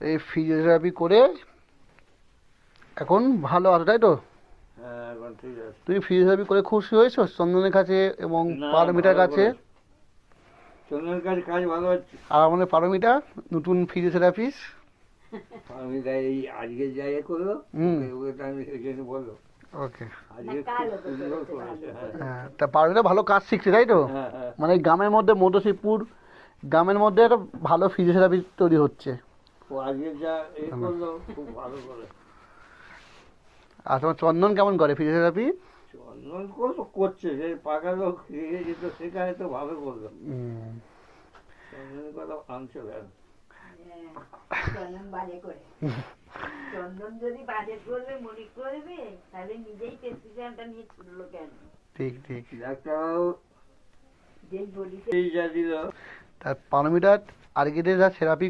এই ফিজিওথেরাপি করে এখন ভালো আছো তাই তো? হ্যাঁ ঠিক আছে। তুমি ফিজিওথেরাপি করে খুশি হয়েছো? চন্দনের কাছে এবং পারমিটার কাছে? চন্দনের কাছে কাজ ভালো হচ্ছে। আর আমাদের পারমিটা নতুন ফিজিওথেরাপিস্ট আমি তাই এই আজকে যাই করল হুম। আমি সেই বলল। ওকে। হ্যাঁ। হ্যাঁ তা পারমিটা ভালো কাজ শিখছে তাই তো? মানে গ্রামের মধ্যে মধুশিবপুর গ্রামের মধ্যে একটা ভালো ফিজিওথেরাপি তৈরি হচ্ছে। ও আজকে যা এ করল খুব ভালো করে। আর তোমার চন্দন কেমন করে ফিজিওথেরাপি চন্দন করছে সে পাকা লোক যেত সেখানে তো ভালো করল। চন্দনের কথা আনছে হ্যাঁ, চন্দন বাজে করে। চন্দন যদি বাজে করবে মনে করবে তাহলে নিজেই প্রেসক্রিপশনটা নিয়ে ছুটলো কেন? ঠিক ঠিক। ডাক্তারবাবু যেই বডিতে এই যা দিল তার পারমিটার যা থেরাপি